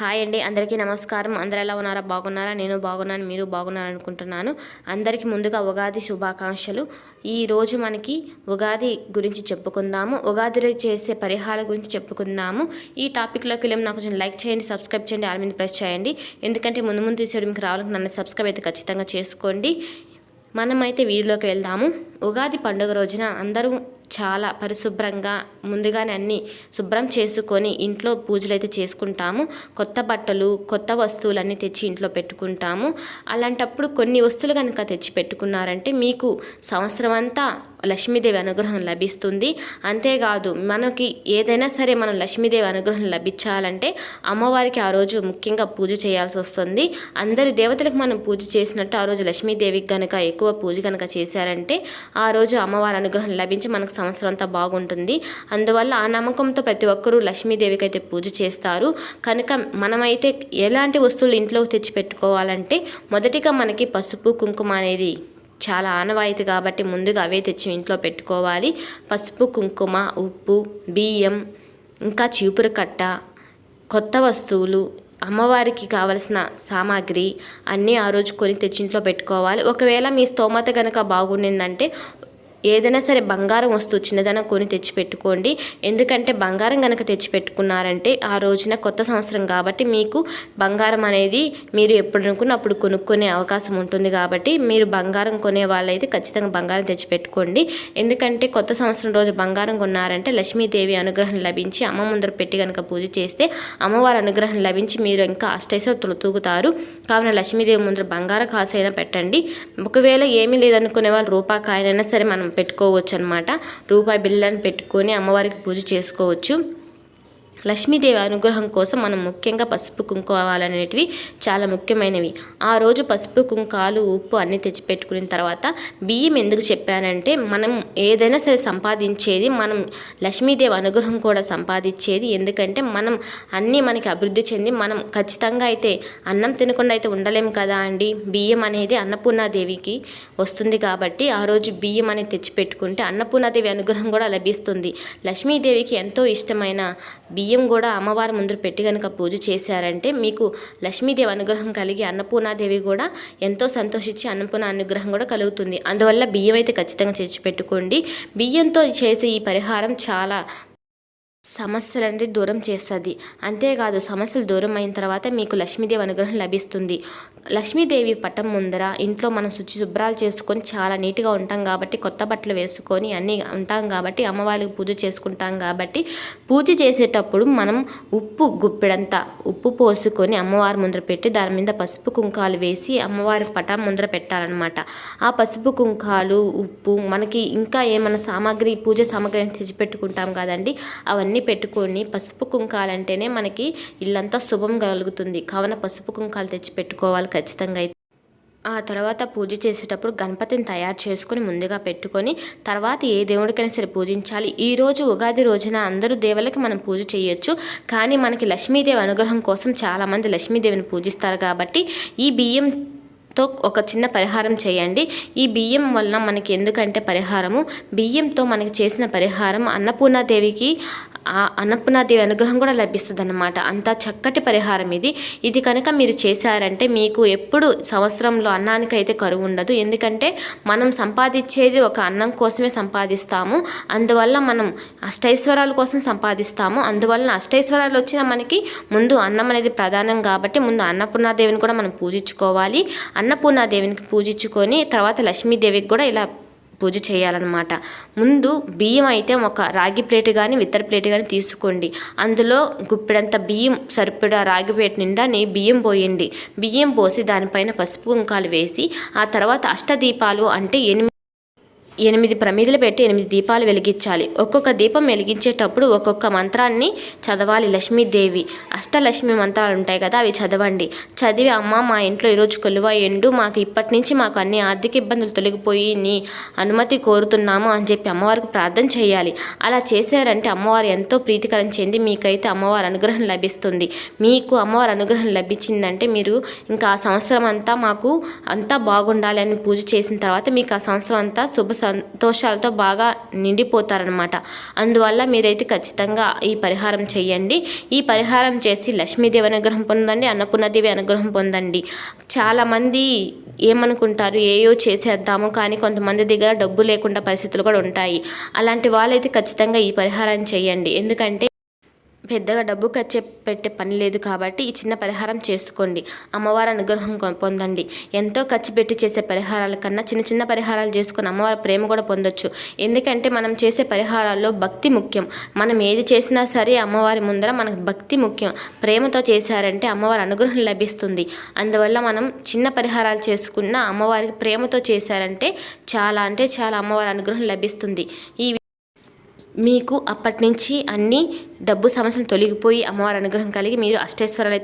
Hi అండి. అందరికీ నమస్కారం. అందరు ఎలా ఉన్నారా? బాగున్నారా? నేను బాగున్నాను. మీరు బాగున్నారనుకుంటున్నాను. అందరికీ ముందుగా ఉగాది శుభాకాంక్షలు. ఈరోజు మనకి ఉగాది గురించి చెప్పుకుందాము. ఉగాది చేసే పరిహారాల గురించి చెప్పుకుందాము. ఈ టాపిక్లోకి వెళ్ళి నాకు కొంచెం లైక్ చేయండి సబ్స్క్రైబ్ చేయండి ఆల్ మీద ప్రెస్ చేయండి. ఎందుకంటే ముందు ముందు తీసేది మీకు రావాలని నన్ను సబ్స్క్రైబ్ అయితే ఖచ్చితంగా చేసుకోండి. మనమైతే వీడియోలోకి వెళ్దాము. ఉగాది పండుగ రోజున అందరూ చాలా పరిశుభ్రంగా ముందుగానే అన్ని శుభ్రం చేసుకొని ఇంట్లో పూజలు అయితే చేసుకుంటాము. కొత్త బట్టలు కొత్త వస్తువులన్నీ తెచ్చి ఇంట్లో పెట్టుకుంటాము. అలాంటప్పుడు కొన్ని వస్తువులు కనుక తెచ్చి పెట్టుకున్నారంటే మీకు సంవత్సరం అంతా లక్ష్మీదేవి అనుగ్రహం లభిస్తుంది. అంతేకాదు మనకి ఏదైనా సరే మనం లక్ష్మీదేవి అనుగ్రహం లభించాలంటే అమ్మవారికి ఆ రోజు ముఖ్యంగా పూజ చేయాల్సి వస్తుంది. అందరి దేవతలకు మనం పూజ చేసినట్టు ఆ రోజు లక్ష్మీదేవికి కనుక ఎక్కువ పూజ కనుక చేశారంటే ఆ రోజు అమ్మవారి అనుగ్రహం లభించి మనకు సంవత్సరం అంతా బాగుంటుంది. అందువల్ల ఆ నమ్మకంతో ప్రతి ఒక్కరూ లక్ష్మీదేవికి అయితే పూజ చేస్తారు. కనుక మనమైతే ఎలాంటి వస్తువులు ఇంట్లోకి తెచ్చి పెట్టుకోవాలంటే మొదటిగా మనకి పసుపు కుంకుమ అనేది చాలా ఆనవాయితీ కాబట్టి ముందుగా అవే తెచ్చి ఇంట్లో పెట్టుకోవాలి. పసుపు కుంకుమ ఉప్పు బియ్యం ఇంకా చీపురు కట్ట కొత్త వస్తువులు అమ్మవారికి కావలసిన సామాగ్రి అన్నీ ఆ రోజు కొని తెచ్చింట్లో పెట్టుకోవాలి. ఒకవేళ మీ స్తోమత కనుక బాగుండిందంటే ఏదైనా సరే బంగారం వస్తువు చిన్నదైనా కొని తెచ్చిపెట్టుకోండి. ఎందుకంటే బంగారం కనుక తెచ్చిపెట్టుకున్నారంటే ఆ రోజున కొత్త సంవత్సరం కాబట్టి మీకు బంగారం అనేది మీరు ఎప్పుడు అనుకున్న అప్పుడు కొనుక్కునే అవకాశం ఉంటుంది కాబట్టి మీరు బంగారం కొనే వాళ్ళైతే ఖచ్చితంగా బంగారం తెచ్చిపెట్టుకోండి. ఎందుకంటే కొత్త సంవత్సరం రోజు బంగారం కొన్నారంటే లక్ష్మీదేవి అనుగ్రహం లభించి అమ్మ ముందర పెట్టి కనుక పూజ చేస్తే అమ్మవారి అనుగ్రహం లభించి మీరు ఇంకా అష్టైశ్వతులు తూగుతారు. కావున లక్ష్మీదేవి ముందర బంగార కాసైనా పెట్టండి. ఒకవేళ ఏమీ లేదనుకునే వాళ్ళు రూపాకాయనైనా సరే మనం పెట్టుకోవచ్చు అనమాట రూపాయి బిళ్ళని పెట్టుకొని అమ్మవారికి పూజ చేసుకోవచ్చు. లక్ష్మీదేవి అనుగ్రహం కోసం మనం ముఖ్యంగా పసుపు కుంకుమాలనేటివి చాలా ముఖ్యమైనవి. ఆ రోజు పసుపు కుంకాలు ఉప్పు అన్నీ తెచ్చిపెట్టుకున్న తర్వాత బియ్యం ఎందుకు చెప్పానంటే మనం ఏదైనా సరే సంపాదించేది మనం లక్ష్మీదేవి అనుగ్రహం కూడా సంపాదించేది. ఎందుకంటే మనం అన్నీ మనకి అభివృద్ధి చెంది మనం ఖచ్చితంగా అయితే అన్నం తినకుండా అయితే ఉండలేం కదా అండి. బియ్యం అనేది అన్నపూర్ణాదేవికి వస్తుంది కాబట్టి ఆ రోజు బియ్యం అనేది తెచ్చిపెట్టుకుంటే అన్నపూర్ణాదేవి అనుగ్రహం కూడా లభిస్తుంది. లక్ష్మీదేవికి ఎంతో ఇష్టమైన బియ్యం బియ్యం కూడా అమ్మవారి ముందు పెట్టి కనుక పూజ చేశారంటే మీకు లక్ష్మీదేవి అనుగ్రహం కలిగి అన్నపూర్ణాదేవి కూడా ఎంతో సంతోషించి అన్నపూర్ణ అనుగ్రహం కూడా కలుగుతుంది. అందువల్ల బియ్యం అయితే ఖచ్చితంగా తెచ్చిపెట్టుకోండి. బియ్యంతో చేసే ఈ పరిహారం చాలా సమస్యలనేది దూరం చేస్తుంది. అంతేకాదు సమస్యలు దూరం అయిన తర్వాత మీకు లక్ష్మీదేవి అనుగ్రహం లభిస్తుంది. లక్ష్మీదేవి పటం ముందర ఇంట్లో మనం శుచి శుభ్రాలు చేసుకొని చాలా నీట్గా ఉంటాం కాబట్టి కొత్త బట్టలు వేసుకొని అన్నీ ఉంటాం కాబట్టి అమ్మవారికి పూజ చేసుకుంటాం కాబట్టి పూజ చేసేటప్పుడు మనం ఉప్పు గుప్పెడంతా ఉప్పు పోసుకొని అమ్మవారి ముందర పెట్టి దాని మీద పసుపు కుంకాలు వేసి అమ్మవారి పటం ముందర పెట్టాలన్నమాట. ఆ పసుపు కుంకాలు ఉప్పు మనకి ఇంకా ఏమైనా సామాగ్రి పూజ సామాగ్రి తెచ్చిపెట్టుకుంటాం కదండి అవన్నీ అవన్నీ పెట్టుకొని పసుపు కుంకాలంటేనే మనకి ఇల్లంతా శుభం కలుగుతుంది. కావున పసుపు కుంకాలు తెచ్చి పెట్టుకోవాలి ఖచ్చితంగా. అయితే ఆ తర్వాత పూజ చేసేటప్పుడు గణపతిని తయారు చేసుకొని ముందుగా పెట్టుకొని తర్వాత ఏ దేవుడికైనా సరే పూజించాలి. ఈ రోజు ఉగాది రోజున అందరూ దేవులకి మనం పూజ చేయొచ్చు. కానీ మనకి లక్ష్మీదేవి అనుగ్రహం కోసం చాలామంది లక్ష్మీదేవిని పూజిస్తారు కాబట్టి ఈ బియ్యం తో ఒక చిన్న పరిహారం చేయండి. ఈ బియ్యం వలన మనకి ఎందుకంటే పరిహారము? బియ్యంతో మనకి చేసిన పరిహారం అన్నపూర్ణాదేవికి ఆ అన్నపూర్ణాదేవి అనుగ్రహం కూడా లభిస్తుంది అనమాట అంత చక్కటి పరిహారం ఇది. ఇది కనుక మీరు చేశారంటే మీకు ఎప్పుడు సంవత్సరంలో అన్నానికైతే కరువు ఉండదు. ఎందుకంటే మనం సంపాదించేది ఒక అన్నం కోసమే సంపాదిస్తాము. అందువల్ల మనం అష్టైశ్వరాల కోసం సంపాదిస్తాము. అందువల్ల అష్టైశ్వరాలు వచ్చిన మనకి ముందు అన్నం అనేది ప్రధానం కాబట్టి ముందు అన్నపూర్ణాదేవిని కూడా మనం పూజించుకోవాలి. అన్నపూర్ణాదేవిని పూజించుకొని తర్వాత లక్ష్మీదేవికి కూడా ఇలా పూజ చేయాలన్నమాట. ముందు బియ్యం అయితే ఒక రాగి ప్లేట్ కానీ విత్తర ప్లేట్ కానీ తీసుకోండి. అందులో గుప్పెడంత బియ్యం సరిపడా రాగి ప్లేట్ నిండా నీ బియ్యం పోయండి. బియ్యం పోసి దానిపైన పసుపు కుంకాలు వేసి ఆ తర్వాత అష్టదీపాలు అంటే ఎనిమిది ఎనిమిది ప్రమిదలు పెట్టి ఎనిమిది దీపాలు వెలిగించాలి. ఒక్కొక్క దీపం వెలిగించేటప్పుడు ఒక్కొక్క మంత్రాన్ని చదవాలి లక్ష్మీదేవి. అష్టలక్ష్మి మంత్రాలు ఉంటాయి కదా అవి చదవండి. చదివి అమ్మ మా ఇంట్లో ఈరోజు కొలువ ఎండు మాకు ఇప్పటి నుంచి మాకు అన్ని ఆర్థిక ఇబ్బందులు తొలగిపోయి నీ అనుమతి కోరుతున్నాము అని చెప్పి అమ్మవారికి ప్రార్థన చేయాలి. అలా చేశారంటే అమ్మవారు ఎంతో ప్రీతికరం చెంది మీకైతే అమ్మవారి అనుగ్రహం లభిస్తుంది. మీకు అమ్మవారి అనుగ్రహం లభించిందంటే మీరు ఇంకా ఆ సంవత్సరం అంతా మాకు అంతా బాగుండాలి అని పూజ చేసిన తర్వాత మీకు ఆ సంవత్సరం అంతా శుభ సంతోషాలతో బాగా నిండిపోతారనమాట అందువల్ల మీరైతే ఖచ్చితంగా ఈ పరిహారం చేయండి. ఈ పరిహారం చేసి లక్ష్మీదేవి అనుగ్రహం పొందండి అన్నపూర్ణదేవి అనుగ్రహం పొందండి. చాలామంది ఏమనుకుంటారు ఏయో చేసేద్దాము కానీ కొంతమంది దగ్గర డబ్బు లేకుండా పరిస్థితులు కూడా ఉంటాయి. అలాంటి వాళ్ళైతే ఖచ్చితంగా ఈ పరిహారం చేయండి. ఎందుకంటే పెద్దగా డబ్బు ఖర్చు పెట్టే పని లేదు కాబట్టి ఈ చిన్న పరిహారం చేసుకోండి. అమ్మవారి అనుగ్రహం పొందండి. ఎంతో ఖర్చు పెట్టి చేసే పరిహారాల కన్నా చిన్న చిన్న పరిహారాలు చేసుకుని అమ్మవారి ప్రేమ కూడా పొందొచ్చు. ఎందుకంటే మనం చేసే పరిహారాల్లో భక్తి ముఖ్యం. మనం ఏది చేసినా సరే అమ్మవారి ముందర మనకు భక్తి ముఖ్యం. ప్రేమతో చేశారంటే అమ్మవారి అనుగ్రహం లభిస్తుంది. అందువల్ల మనం చిన్న పరిహారాలు చేసుకున్న అమ్మవారికి ప్రేమతో చేశారంటే చాలా అంటే చాలా అమ్మవారి అనుగ్రహం లభిస్తుంది. ఈ మీకు అప్పటి నుంచి అన్ని డబ్బు సమస్యలు తొలగిపోయి అమ్మవారి అనుగ్రహం కలిగి మీరు అష్టైశ్వరాలు అయితే